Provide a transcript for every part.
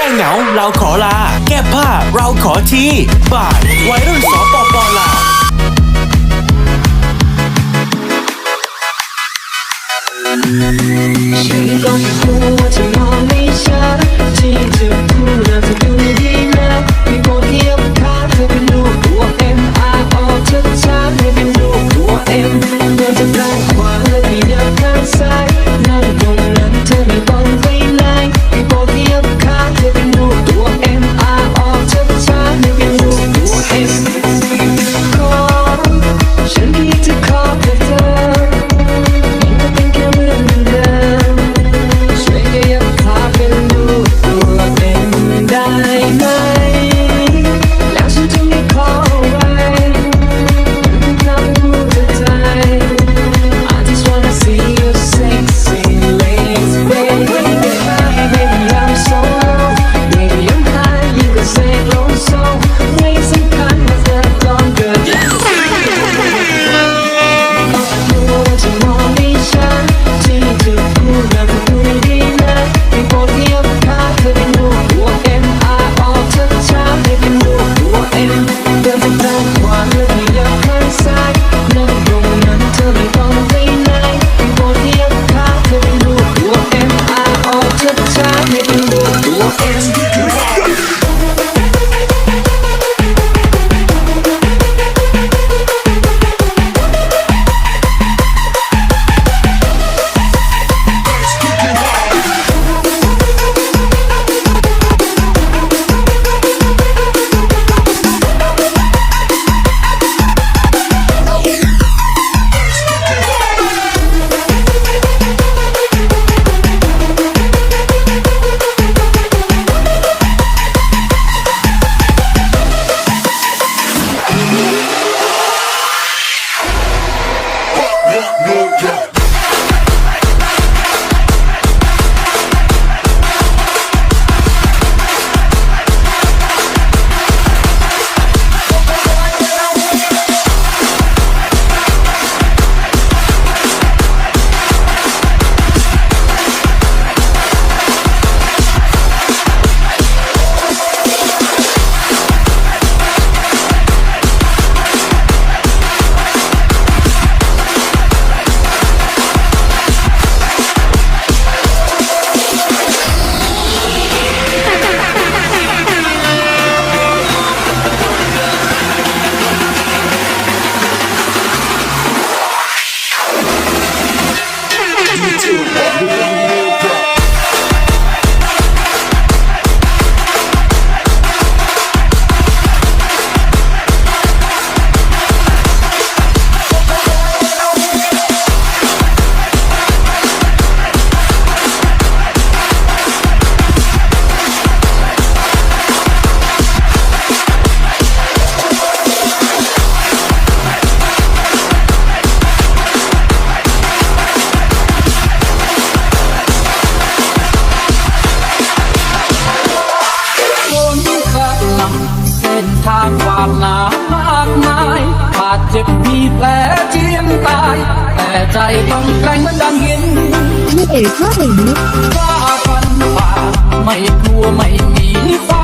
แก้เหงาเราขอลา แก้ผ้าเราขอทีบ่ายวัยรุ่นสปปลาวฉันก็ไม่รู้ว่าจะม Brasil. ต้องแกล้งเหมือนดังหินนี่เอ๋ก็เห็นฟ้าฟันป่าไม่กลัวไม่มีความ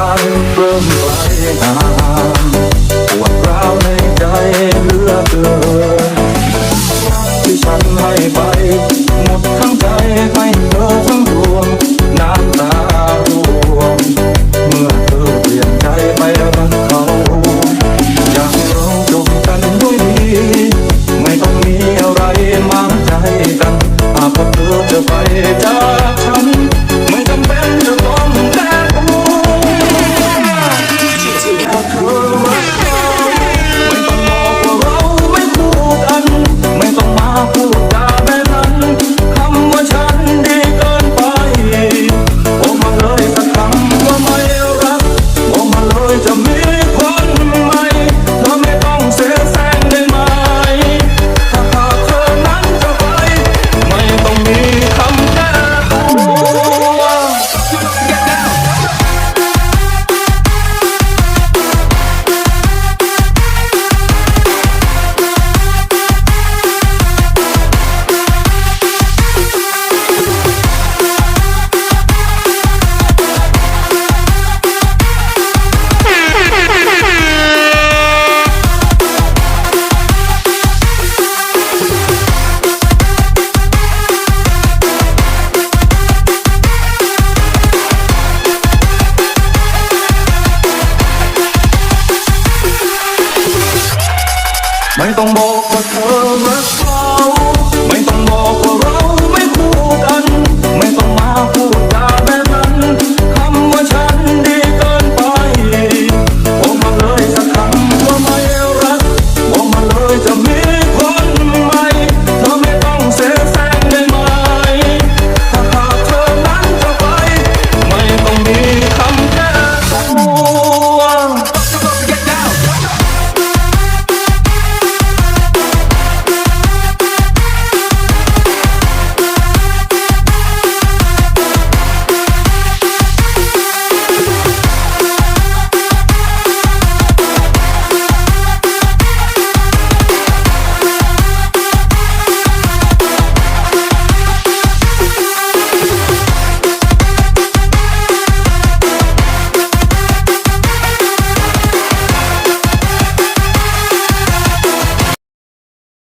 างเริ่มไหลห่างปวดร้าวในใจ ไม่